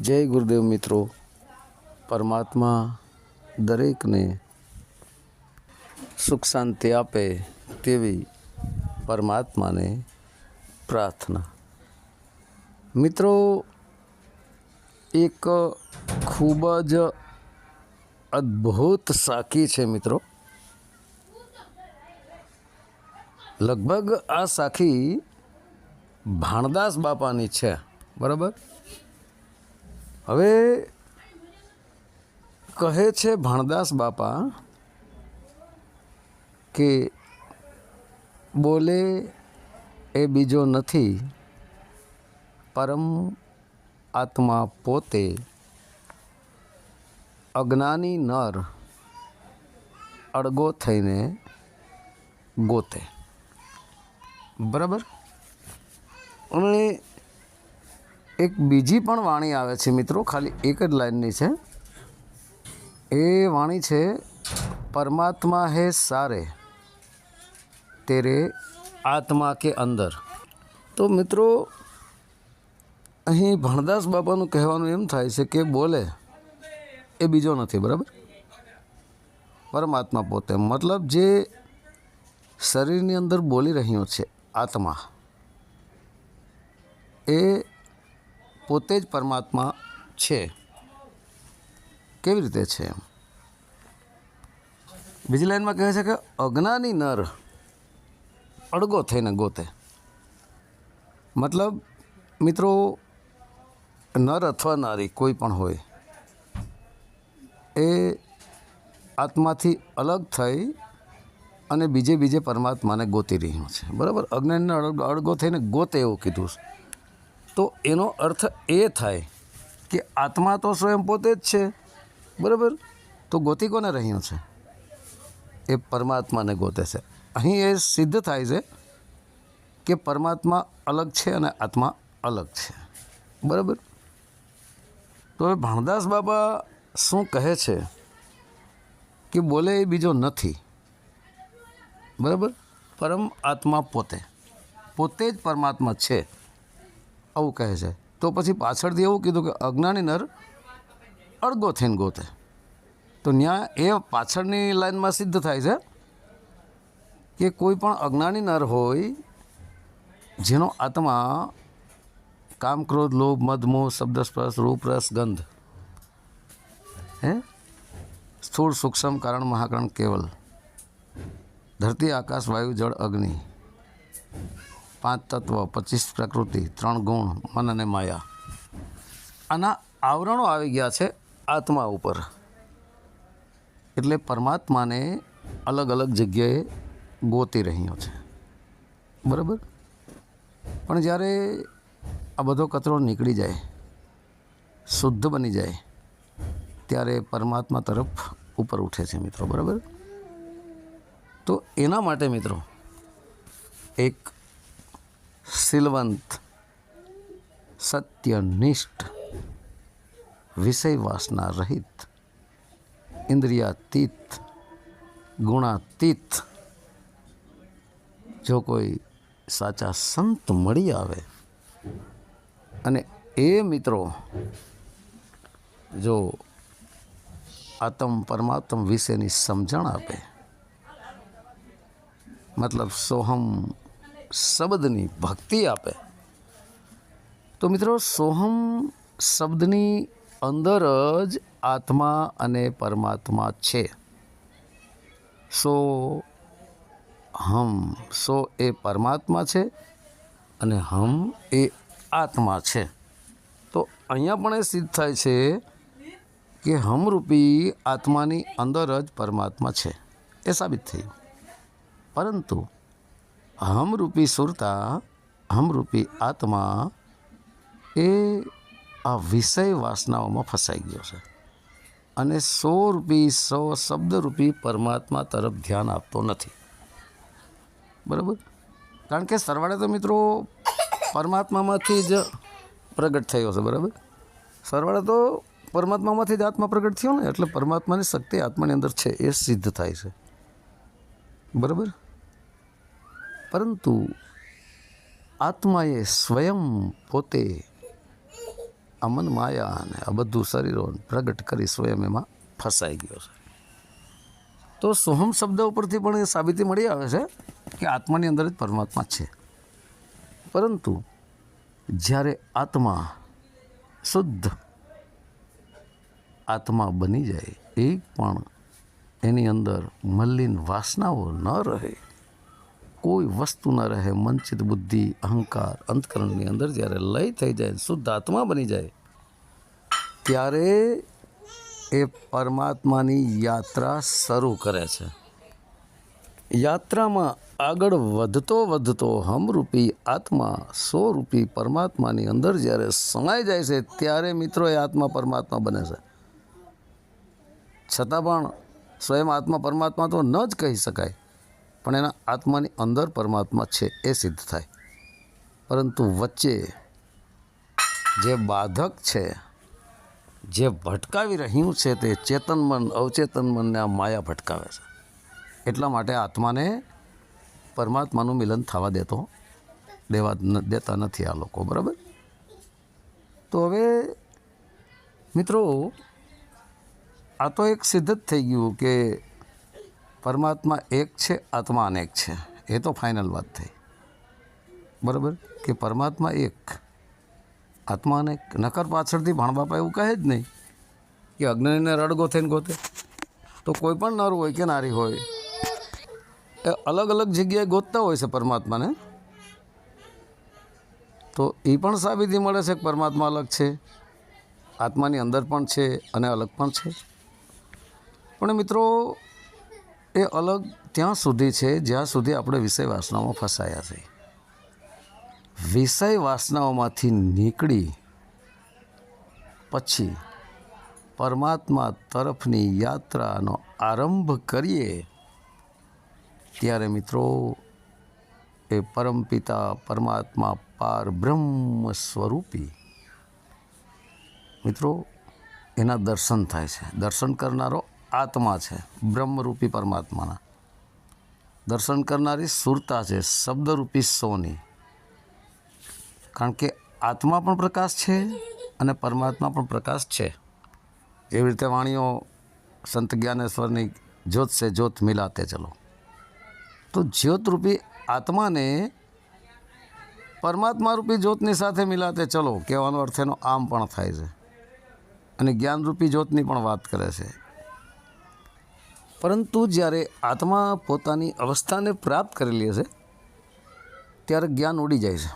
જય ગુરુદેવ મિત્રો, પરમાત્મા દરેકને સુખ શાંતિ આપે તેવી પરમાત્માને પ્રાર્થના. મિત્રો, એક ખૂબ જ અદ્ભુત સાખી છે મિત્રો. લગભગ આ સાખી ભાણદાસ બાપાની છે, બરાબર? હવે કહે છે ભાણદાસ બાપા કે બોલે એ બીજો નથી, પરમ આત્મા પોતે અજ્ઞાની નર અડગો થઈને ગોતે. બરાબર? અને એક બીજી પણ વાણી આવે છે મિત્રો, ખાલી એક જ લાઈનની છે. એ વાણી છે, પરમાત્મા હે સારે, તેરે આત્મા કે અંદર. તો મિત્રો, અહીં ભણદાસ બાપાનું કહેવાનું એમ થાય છે કે બોલે, એ બીજો નથી, બરાબર? પરમાત્મા પોતે, મતલબ જે શરીરની અંદર બોલી રહ્યો છે આત્મા, એ પોતે જ પરમાત્મા છે. કેવી રીતે છે એમ? બીજી લાઈનમાં કહે છે કે અજ્ઞાની નર અડગો થઈને ગોતે. મતલબ, મિત્રો, નર અથવા નારી કોઈ પણ હોય, એ આત્માથી અલગ થઈ અને બીજે બીજે પરમાત્માને ગોતી રહ્યું છે. બરાબર? અજ્ઞાનને અડગ- થઈને ગોતે એવું કીધું. છે તો એનો અર્થ એ થાય કે આત્મા તો સ્વયં પોતે જ છે. બરાબર? તો ગોતી કોને રહ્યું છે? એ પરમાત્માને ગોતે છે. અહીં એ સિદ્ધ થાય છે કે પરમાત્મા અલગ છે અને આત્મા અલગ છે. બરાબર? તો હવે ભાણદાસ બાબા શું કહે છે કે બોલે એ બીજો નથી. બરાબર? પરમ આત્મા પોતે. પોતે જ પરમાત્મા છે. આવું કહે છે. તો પછી પાછળથી એવું કીધું કે અજ્ઞાની નર અડગો થઈને ગોતે. તો ત્યાં એ પાછળની લાઈનમાં સિદ્ધ થાય છે કે કોઈ પણ અજ્ઞાની નર હોય જેનો આત્મા કામ, ક્રોધ, લોભ મધમો મોહ, શબ્દ, સ્પર્શ, રૂપ ગંધ, હે? સ્થૂળ, સૂક્ષ્મ, કારણ, મહાકરણ, કેવલ. ધરતી, આકાશ, વાયુ, જળ, અગ્નિ. પાંચ તત્વ, પચીસ પ્રકૃતિ, ત્રણ ગુણ, મન અને માયા. આના આવરણો આવી ગયા છે આત્મા ઉપર. એટલે પરમાત્માને અલગ અલગ જગ્યાએ ગોતી રહ્યો છે. બરાબર? પણ જ્યારે આ બધો કચરો નીકળી જાય, શુદ્ધ બની જાય, ત્યારે પરમાત્મા તરફ ઉપર ઉઠે છે મિત્રો, બરાબર? તો એના માટે મિત્રો, એક શીલવંત સત્યનિષ્ઠ વિષય વાસના રહિત, ઇન્દ્રિયાતીત, ગુણાતીત. જો કોઈ સાચા સંત મળી આવે, અને એ મિત્રો જો આત્મ પરમાત્મ વિશેની સમજણ આપે, મતલબ સોહમ શબ્દની ભક્તિ આપે. તો મિત્રો, સોહમ શબ્દની અંદર જ આત્મા અને પરમાત્મા છે. સો હમ, સો એ પરમાત્મા છે અને હમ એ આત્મા છે. તો અહીંયા પણ એ સિદ્ધ થાય છે કે હમરૂપી આત્માની અંદર જ પરમાત્મા છે. એ સાબિત થયું. પરંતુ હમરૂપી સુરતા હમરૂપી આત્મા એ આ વિષય વાસનાઓમાં ફસાઈ ગયો છે. અને સો રૂપી સો શબ્દરૂપી પરમાત્મા તરફ ધ્યાન આપતો નથી. બરાબર? કારણ કે સરવાળે તો મિત્રો પરમાત્મામાંથી જ પ્રગટ થયો છે, બરાબર? સરવાળે તો પરમાત્મામાંથી જ આત્મા પ્રગટ થયો ને, એટલે પરમાત્માની શક્તિ આત્માની અંદર છે, એ સિદ્ધ થાય છે. બરાબર? પરંતુ આત્માએ સ્વયં પોતે આ મન માયા અને આ બધું શરીરો પ્રગટ કરી સ્વયં એમાં ફસાઈ ગયો છે. તો સોહમ શબ્દ ઉપરથી પણ એ સાબિતી મળી આવે છે કે આત્માની અંદર જ પરમાત્મા છે. પરંતુ જ્યારે આત્મા શુદ્ધ આત્મા બની જાય એ પણ એની અંદર મલિન વાસનાઓ ન રહે. કોઈ વસ્તુ ન રહે, મંચિત બુદ્ધિ, અહંકાર અંતકરણની અંદર જ્યારે લય થઈ જાય શુદ્ધ આત્મા બની જાય, ત્યારે એ પરમાત્માની યાત્રા શરૂ કરે છે. યાત્રામાં આગળ વધતો વધતો હમરૂપી આત્મા, સ્વરૂપી પરમાત્માની અંદર જ્યારે સમાઈ જાય છે, ત્યારે મિત્રો એ આત્મા પરમાત્મા બને છે. છતાં પણ સ્વયં આત્મા પરમાત્મા તો ન જ કહી શકાય. પણ એના આત્માની અંદર પરમાત્મા છે એ સિદ્ધ થાય. પરંતુ વચ્ચે જે બાધક છે, જે ભટકાવી રહ્યું છે તે ચેતન મન, અવચેતન મનને આ માયા ભટકાવે છે. એટલા માટે આત્માને પરમાત્માનું મિલન થવા દેતો, દેવા દેતા નથી આ લોકો, બરાબર? તો હવે મિત્રો, આ તો એક સિદ્ધ જ થઈ ગયું કે પરમાત્મા એક છે, આત્મા અનેક છે. એ તો ફાઇનલ વાત થઈ. બરાબર? કે પરમાત્મા એક, આત્મા અનેક. નકર પાછળથી ભાણબાપા એવું કહે જ નહીં કે અગ્નિને રડગો થઈને ગોતે. તો કોઈ પણ નર હોય કે નારી હોય, એ અલગ અલગ જગ્યાએ ગોતતા હોય છે પરમાત્માને. તો એ પણ સાબિતી મળે છે કે પરમાત્મા અલગ છે, આત્માની અંદર પણ છે અને અલગ પણ છે. પણ મિત્રો એ અલગ ત્યાં સુધી છે, જ્યાં સુધી આપણે વિષય વાસનાઓમાં ફસાયા છે. વિષય વાસનાઓમાંથી નીકળી પછી પરમાત્મા તરફની યાત્રાનો આરંભ કરીએ, ત્યારે મિત્રો એ પરમપિતા પરમાત્મા પાર બ્રહ્મ સ્વરૂપી. મિત્રો, એના દર્શન થાય છે. દર્શન કરનારો આત્મા છે, બ્રહ્મરૂપી પરમાત્માના. દર્શન કરનારી સુરતા છે, શબ્દરૂપી સોની. કારણ કે આત્મા પણ પ્રકાશ છે અને પરમાત્મા પણ પ્રકાશ છે. એવી રીતે વાણીઓ સંત જ્ઞાનેશ્વરની જ્યોત છે જ્યોત મિલાતે ચલો. તો જ્યોતરૂપી આત્માને પરમાત્મા રૂપી જ્યોતની સાથે મિલાતે ચલો કહેવાનો અર્થ એનો આમ પણ થાય છે. અને જ્ઞાનરૂપી જ્યોતની પણ વાત કરે છે. પરંતુ જ્યારે આત્મા પોતાની અવસ્થાને પ્રાપ્ત કરેલી હશે, ત્યારે જ્ઞાન ઉડી જાય છે.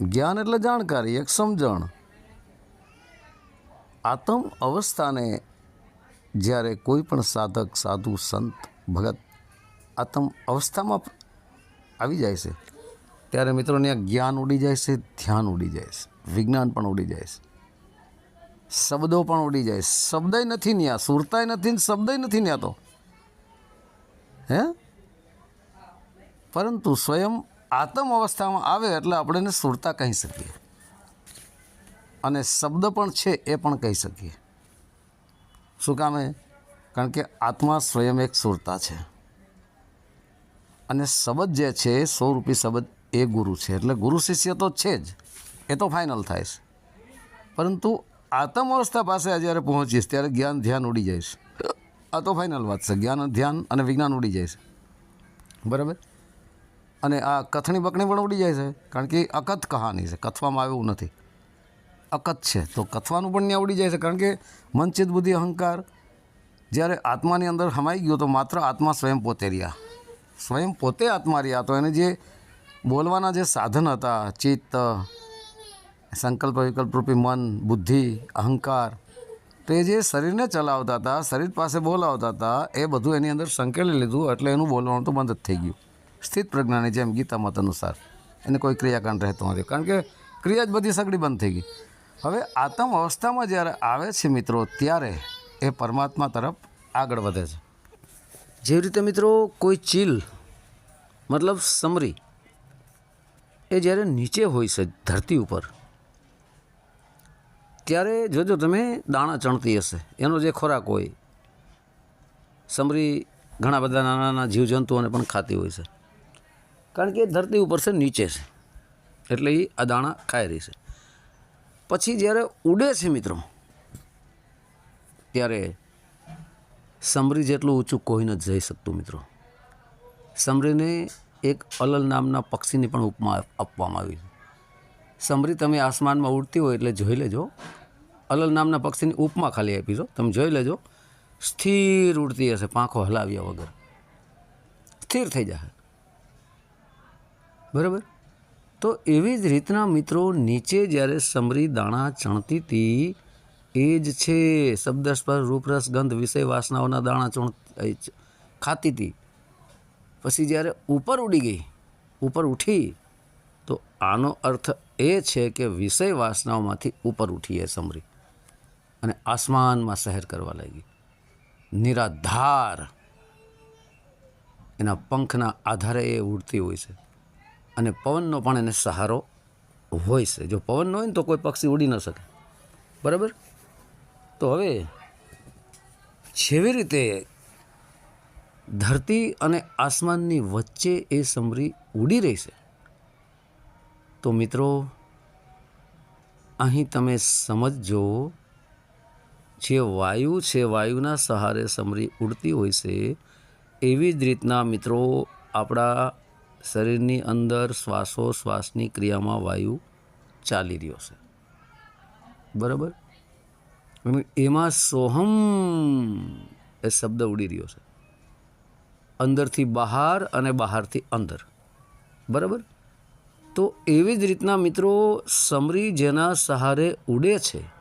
જ્ઞાન એટલે જાણકારી, એક સમજણ. આત્મ અવસ્થાને જ્યારે કોઈ પણ સાધક, સાધુ, સંત, ભગત આત્મ અવસ્થામાં આવી જાય છે, ત્યારે મિત્રોને આ જ્ઞાન ઉડી જાય છે, ધ્યાન ઉડી જાય છે, વિજ્ઞાન પણ ઉડી જાય છે. શબ્દો પણ ઉડી જાય. શબ્દય નથી ન્યા. સુરતાય નથી ને શબ્દય નથી ન્યા તો. હે? પરંતુ સ્વયં આત્મ અવસ્થામાં આવે એટલે આપણે એને સુરતા કહી શકીએ. અને શબ્દ પણ છે એ પણ કહી શકીએ. શું કામે કારણ કે આત્મા સ્વયં એક સુરતા છે. અને શબ્દ જે છે, સ્વરૂપી શબ્દ એ ગુરુ છે. એટલે ગુરુ શિષ્ય તો છે જ. એ તો ફાઇનલ થાય છે. પરંતુ આત્મ અવસ્થા પાસે જ્યારે પહોંચીશ, ત્યારે જ્ઞાન ધ્યાન ઉડી જાય આ તો ફાઇનલ વાત છે, જ્ઞાન, ધ્યાન અને વિજ્ઞાન ઉડી જાય છે. બરાબર? અને આ કથણી બકણી પણ ઉડી જાય છે, કારણ કે અકથ કહાની છે, કથવામાં આવ્યું નથી. અકથ છે, તો કથવાનું પણ ત્યાં ઉડી જાય છે, કારણ કે મનચિત બુદ્ધિ, અહંકાર જ્યારે આત્માની અંદર હમાઈ ગયો તો માત્ર આત્મા સ્વયં પોતે રહ્યા. સ્વયં પોતે આત્મા રહ્યા, તો એને જે બોલવાના જે સાધન હતા, ચિત્ત સંકલ્પ વિકલ્પ રૂપી મન, બુદ્ધિ, અહંકાર, તો એ જે શરીરને ચલાવતા હતા, શરીર પાસે બોલાવતા હતા, એ બધું એની અંદર સંકેલી લીધું એટલે એનું બોલવાનું તો બંધ જ થઈ ગયું. સ્થિત પ્રજ્ઞાની જેમ ગીતા મત અનુસાર એને કોઈ ક્રિયાકાંડ રહેતો નથી. કારણ કે ક્રિયા જ બધી સગડી બંધ થઈ ગઈ. હવે આત્મ અવસ્થામાં જ્યારે આવે છે મિત્રો, ત્યારે એ પરમાત્મા તરફ આગળ વધે છે. જેવી રીતે મિત્રો કોઈ ચીલ, મતલબ સમરી, એ જ્યારે નીચે હોય છે ધરતી ઉપર ત્યારે જોજો તમે, દાણા ચણતી હશે. એનો જે ખોરાક હોય, સમરી ઘણા બધા નાના નાના જીવજંતુઓને પણ ખાતી હોય છે. કારણ કે એ ધરતી ઉપર છે, નીચે છે. એટલે એ આ દાણા ખાઈ રહી છે. પછી જ્યારે ઉડે છે મિત્રો, ત્યારે સમરી જેટલું ઊંચું કોઈ ન જઈ શકતું મિત્રો. સમરીને એક અલલ નામના પક્ષીની પણ ઉપમા આપવામાં આવી છે. સમરી તમે આસમાનમાં ઉડતી હોય એટલે જોઈ લેજો અલલ નામના પક્ષીની ઉપમા ખાલી આપી છો. તમે જોઈ લેજો. સ્થિર ઉડતી હશે, પાંખો હલાવ્યા વગર. સ્થિર થઈ જશે બરાબર? તો એવી જ રીતના મિત્રો નીચે જ્યારે સમરી દાણા ચણતી હતી એ જ છે શબ્દ સ્પર્શ રૂપરસ, ગંધ, વિષય વાસનાઓના દાણા ચણ ખાતી હતી પછી જ્યારે ઉપર ઉડી ગઈ, ઉપર ઉઠી, તો આનો અર્થ એ છે કે વિષય વાસનાઓમાંથી ઉપર ઉઠી એ સમરી. અને આસમાનમાં શહેર કરવા લાગી. નિરાધાર. એના પંખના આધારે એ ઉડતી હોય છે. અને પવનનો પણ એને સહારો હોય છે. જો પવન ન હોય ને તો કોઈ પક્ષી ઉડી ન શકે. બરાબર? તો હવે જેવી રીતે ધરતી અને આસમાનની વચ્ચે એ સમરી ઉડી રહી છે, તો મિત્રો, અહીં તમે સમજજો જે વાયુ છે, વાયુના સહારે સમરી ઉડતી હોય છે, એવી જ રીતના મિત્રો આપણા શરીરની અંદર શ્વાસોશ્વાસની ક્રિયામાં વાયુ ચાલી રહ્યો છે. બરાબર? એમાં સોહમ એ શબ્દ ઉડી રહ્યો છે. અંદરથી બહાર અને બહારથી અંદર. બરાબર? તો એવી જ રીતના મિત્રો સમરી જેના સહારે ઉડે છે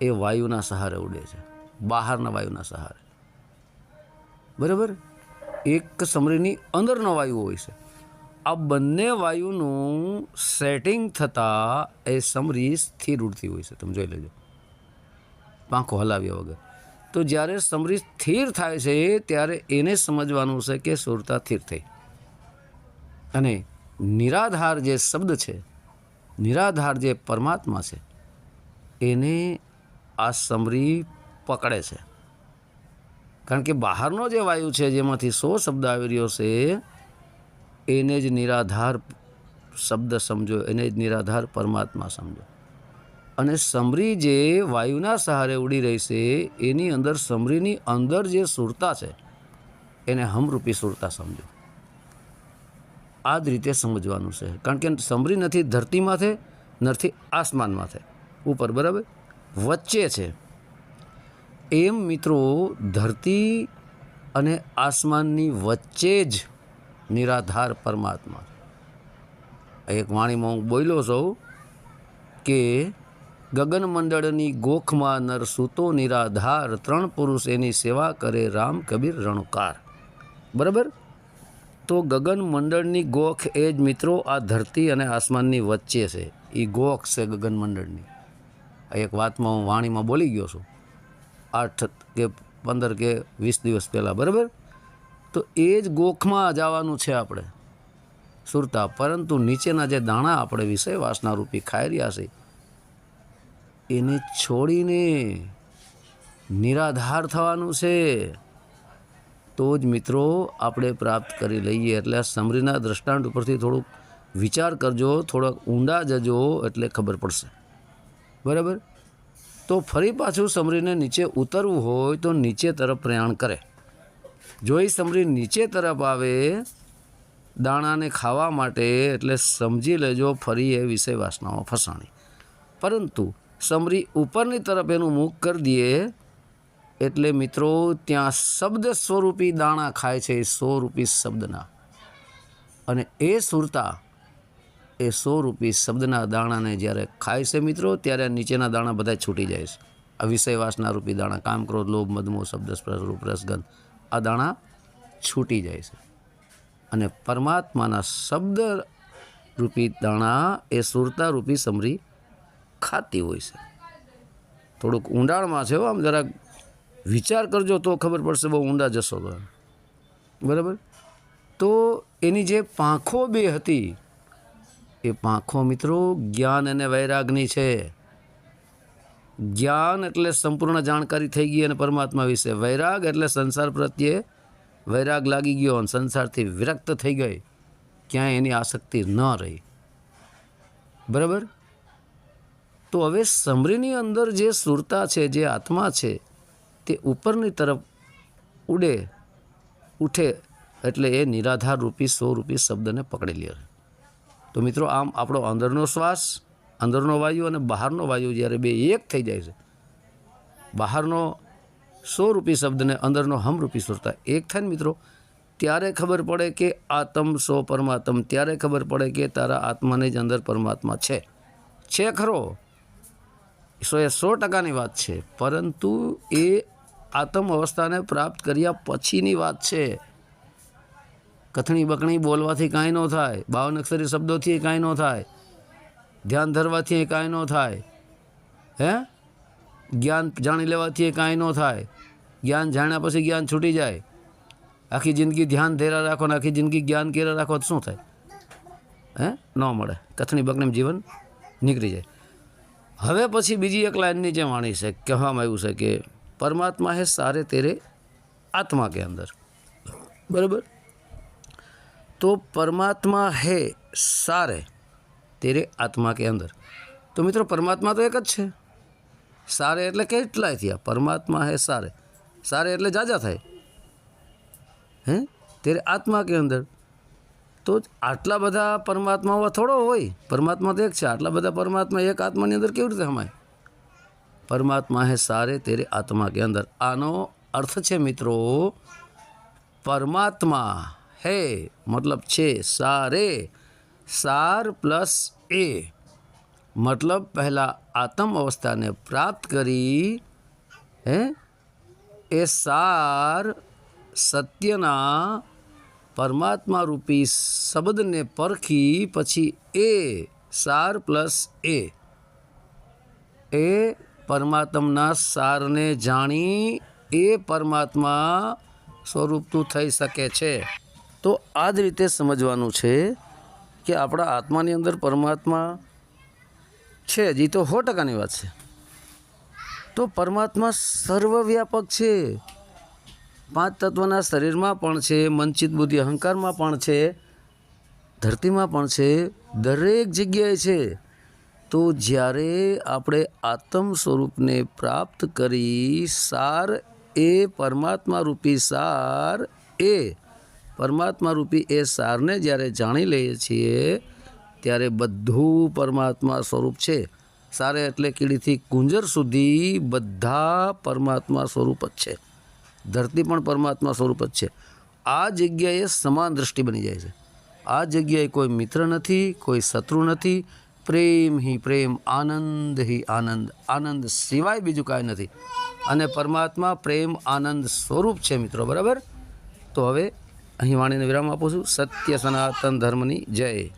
એ વાયુના સહારે ઉડે છે. બહારના વાયુના સહારે. બરાબર? એક સમરીની અંદરનો વાયુ હોય છે. આ બંને વાયુનું સેટિંગ થતાં એ સમરી સ્થિર ઉડતી હોય છે. તમે જોઈ લેજો. પાંખો હલાવ્યા વગર. તો જ્યારે સમરી સ્થિર થાય છે, ત્યારે એને સમજવાનું છે કે સુરતા સ્થિર થઈ. અને નિરાધાર જે શબ્દ છે, નિરાધાર જે પરમાત્મા છે, એને આ સમરી પકડે છે. કારણ કે બહારનો જે વાયુ છે, જેમાંથી સો શબ્દ આવી રહ્યો છે, એને જ નિરાધાર શબ્દ સમજો, એને જ નિરાધાર પરમાત્મા સમજો. અને સમરી જે વાયુના સહારે ઉડી રહી છે, એની અંદર સમરીની અંદર જે સુરતા છે, એને હમરૂપી સુરતા સમજો. આ જ રીતે સમજવાનું છે. કારણ કે સમરી નથી ધરતીમાં છે, નથી આસમાનમાં છે. ઉપર, બરાબર? વચ્ચે છે. એમ મિત્રો, ધરતી અને આસમાનની વચ્ચે જ નિરાધાર પરમાત્મા એક વાણીમાં હું બોલ્યો છું કે ગગન મંડળની ગોખમાં નર સૂતો નિરાધાર, ત્રણ પુરુષ એની સેવા કરે રામ કબીર રણુકાર. બરાબર? તો ગગન મંડળની ગોખ એ જ મિત્રો આ ધરતી અને આસમાનની વચ્ચે છે. એ ગોખ છે ગગન મંડળની. આ એક વાતમાં હું વાણીમાં બોલી ગયો છું. આઠ કે પંદર કે વીસ દિવસ પહેલાં, બરાબર? તો એ જ ગોખમાં જવાનું છે આપણે. સુરતા, પરંતુ નીચેના જે દાણા આપણે વિષય વાસના રૂપી ખાઈ રહ્યા છે, એને છોડીને નિરાધાર થવાનું છે. તો જ મિત્રો, આપણે પ્રાપ્ત કરી લઈએ. એટલે આ સમરીના દ્રષ્ટાંત ઉપરથી થોડુંક વિચાર કરજો, થોડોક ઊંડા જજો, એટલે ખબર પડશે. બરાબર? તો ફરી પાછું સમરીને નીચે ઉતરવું હોય તો નીચે તરફ પ્રયાણ કરે. જો એ સમરી નીચે તરફ આવે, દાણાને ખાવા માટે એટલે સમજી લેજો ફરી એ વિષય વાસનામાં ફસાણી. પરંતુ સમરી ઉપરની તરફ એનું મુખ કરી દઈએ, એટલે મિત્રો ત્યાં શબ્દ સ્વરૂપી દાણા ખાય છે, એ સો રૂપી શબ્દના. અને એ સુરતા એ સો રૂપી શબ્દના દાણાને જ્યારે ખાય છે મિત્રો, ત્યારે નીચેના દાણા બધા છૂટી જાય છે. આ વિષય વાસના રૂપી દાણા, કામ ક્રોધ, લોભ, મદમો, શબ્દ રૂપ, રસગંધ, આ દાણા છૂટી જાય છે. અને પરમાત્માના શબ્દ રૂપી દાણા એ સુરતા રૂપી સમરી ખાતી હોય છે. થોડુંક ઊંડાણમાં છે આમ જરાક વિચાર કરજો તો ખબર પડશે બહુ ઊંડા જશો તો. બરાબર? તો એની જે પાંખો બે હતી એ પાંખો મિત્રો, જ્ઞાન અને વૈરાગની છે. જ્ઞાન એટલે સંપૂર્ણ જાણકારી થઈ ગઈ અને પરમાત્મા વિશે. વૈરાગ એટલે સંસાર પ્રત્યે વૈરાગ લાગી ગયો અને સંસારથી વિરક્ત થઈ ગઈ. ક્યાંય એની આસક્તિ ન રહી. બરાબર? તો હવે સમરીની અંદર જે સુરતા છે, જે આત્મા છે, તે ઉપરની તરફ ઉડે, ઉઠે એટલે એ નિરાધાર રૂપી સો રૂપી શબ્દને પકડી લે. તો મિત્રો, આમ આપણો અંદરનો શ્વાસ, અંદરનો વાયુ અને બહારનો વાયુ જ્યારે બે એક થઈ જાય છે, બહારનો સો રૂપી શબ્દને અંદરનો હમરૂપી સુરતા એક થાય ને મિત્રો, ત્યારે ખબર પડે કે આત્મ સો પરમાત્મ, ત્યારે ખબર પડે કે તારા આત્માની જ અંદર પરમાત્મા છે. છે ખરો, સો એ સો ટકાની વાત છે, પરંતુ એ આત્મ અવસ્થાને પ્રાપ્ત કર્યા પછીની વાત છે. કથણી બકણી બોલવાથી કાંઈ ન થાય. બાવન અક્ષરી શબ્દોથી કાંઈ ન થાય. ધ્યાન ધરવાથી કાંઈ ન થાય. હે? જ્ઞાન જાણી લેવાથી કાંઈ ન થાય. જ્ઞાન જાણ્યા પછી જ્ઞાન છૂટી જાય. આખી જિંદગી ધ્યાન ધેરા રાખો ને આખી જિંદગી જ્ઞાન કેરા રાખો તો શું થાય? હે? ન મળે. કથણી બકણી જીવન નીકળી જાય. હવે પછી બીજી એક લાઈન નીચે વાણી છે, કહેવામાં આવ્યું છે કે પરમાત્મા હે સારે તેરે આત્મા કે અંદર. બરાબર? તો પરમાત્મા હે સારે તેરે આત્મા કે અંદર. તો મિત્રો, પરમાત્મા તો એક જ છે. સારે એટલે કેટલાય થયા? પરમાત્મા હે સારે. સારે એટલે જાજા થાય. હે? તેરે આત્મા કે અંદર. તો આટલા બધા પરમાત્માઓ થોડો હોય. પરમાત્મા તો એક છે. આટલા બધા પરમાત્મા એક આત્માની અંદર કેવી રીતે સમાય? પરમાત્મા હે સારે, તેરે આત્મા કે અંદર. આનો અર્થ છે મિત્રો, પરમાત્મા હે, મતલબ છે સારે, સાર પ્લસ એ. મતલબ પહેલાં આત્મ અવસ્થાને પ્રાપ્ત કરી, હે, એ સાર સત્યના પરમાત્મા રૂપી શબ્દને પરખી પછી એ સાર પ્લસ એ. એ પરમાત્માના સારને જાણી એ પરમાત્મા સ્વરૂપનું થઈ શકે છે. તો આ જ રીતે સમજવાનું છે કે આપણા આત્માની અંદર પરમાત્મા છે, જ એ તો સો ટકાની વાત છે. તો પરમાત્મા સર્વવ્યાપક છે. પાંચ તત્વના શરીરમાં પણ છે મનચિત બુદ્ધિ, અહંકારમાં પણ છે, ધરતીમાં પણ છે, દરેક જગ્યાએ છે. તો જ્યારે આપણે આત્મ સ્વરૂપને પ્રાપ્ત કરી, સાર એ પરમાત્મા રૂપી સાર એ પરમાત્મા રૂપી એ સારને જ્યારે જાણી લઈએ છીએ, ત્યારે બધું પરમાત્મા સ્વરૂપ છે. સારે એટલે કીડીથી કુંજર સુધી બધા પરમાત્મા સ્વરૂપ જ છે. ધરતી પણ પરમાત્મા સ્વરૂપ જ છે. આ જગ્યાએ સમાન દૃષ્ટિ બની જાય છે. આ જગ્યાએ કોઈ મિત્ર નથી, કોઈ શત્રુ નથી. પ્રેમ હિ પ્રેમ, આનંદ હિ આનંદ. આનંદ સિવાય બીજું કાંઈ નથી. અને પરમાત્મા પ્રેમ આનંદ સ્વરૂપ છે મિત્રો, બરાબર? તો હવે અહીં વાણીને વિરામ આપું છું. સત્ય સનાતન ધર્મની જય.